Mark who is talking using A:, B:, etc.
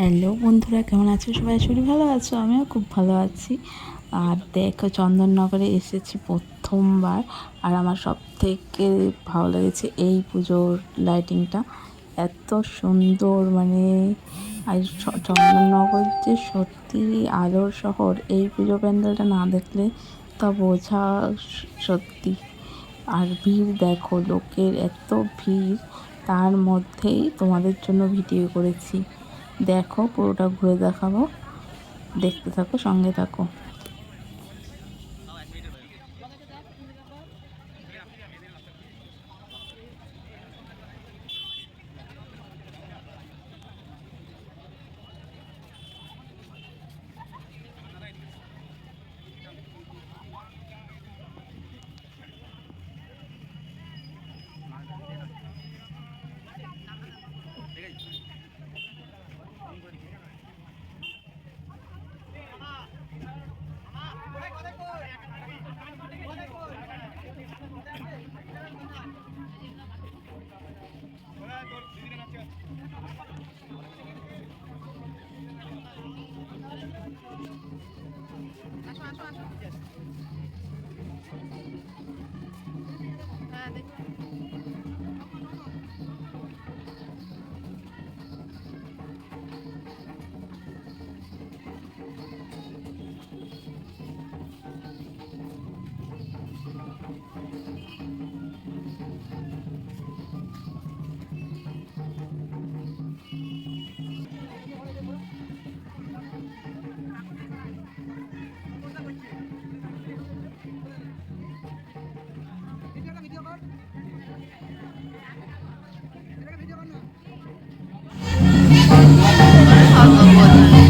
A: Hello বন্ধুরা, কেমন আছো? সবাই শরীর ভালো আছো? আমিও খুব ভালো আছি। আর দেখো, চন্দননগরে এসেছি প্রথমবার। আর আমার সব থেকে ভালো লেগেছে এই পুজোর লাইটিংটা এত সুন্দর মানে আর চন্দননগর যে সত্যি আলোর শহর, এই পুজো প্যান্ডেলটা না দেখলে তা বোঝা সত্যি। আর ভিড় দেখো, লোকের এত ভিড়, তার মধ্যেই তোমাদের জন্য ভিডিও করেছি। দেখো পুরোটা ঘুরে দেখাবো। দেখতে থাকো সঙ্গে থাকো।
B: var. Ha, 唱歌过的人。